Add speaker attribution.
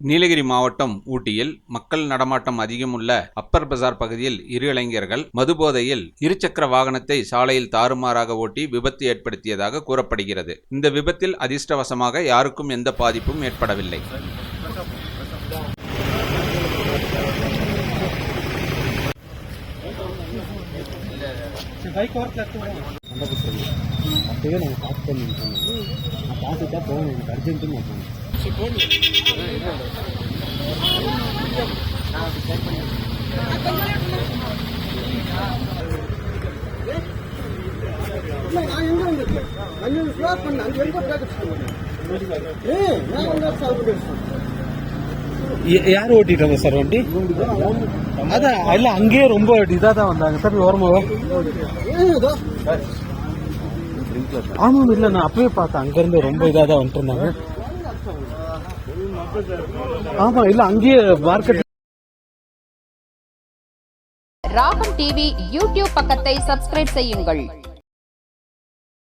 Speaker 1: நீலகிரி மாவட்டம் ஊட்டியில் மக்கள் நடமாட்டம் அதிகமுள்ள அப்பர் பஜார் பகுதியில் இரு இளைஞர்கள் மதுபோதையில் இருசக்கர வாகனத்தை சாலையில் தாறுமாறாக ஓட்டி விபத்து ஏற்படுத்தியதாக கூறப்படுகிறது. இந்த விபத்தில் அதிர்ஷ்டவசமாக யாருக்கும் எந்த பாதிப்பும் ஏற்படவில்லை.
Speaker 2: அப்பவே பார்த்துட்டா போகணும். எனக்கு அர்ஜென்ட்டுன்னு நான்
Speaker 3: எங்க அஞ்சு ஸ்லாப் பண்ண நான் வந்து சாப்பிட்டு
Speaker 2: யார் ஓட்டிட்டாங்க சார் வண்டி? அதான் இல்ல அங்கேயே ரொம்ப இதாக தான் வந்தாங்க. சார்
Speaker 3: ஓரமாவா
Speaker 2: ஆமாம் இல்லை நான் அப்பவே பார்த்தேன். அங்கேருந்து ரொம்ப இதாக தான் வந்துட்டு இருந்தாங்க. ஆமா இல்ல அங்கேயே மார்க்கெட்
Speaker 4: ராகம் டிவி யூடியூப் பக்கத்தை சப்ஸ்கிரைப் செய்யுங்கள்.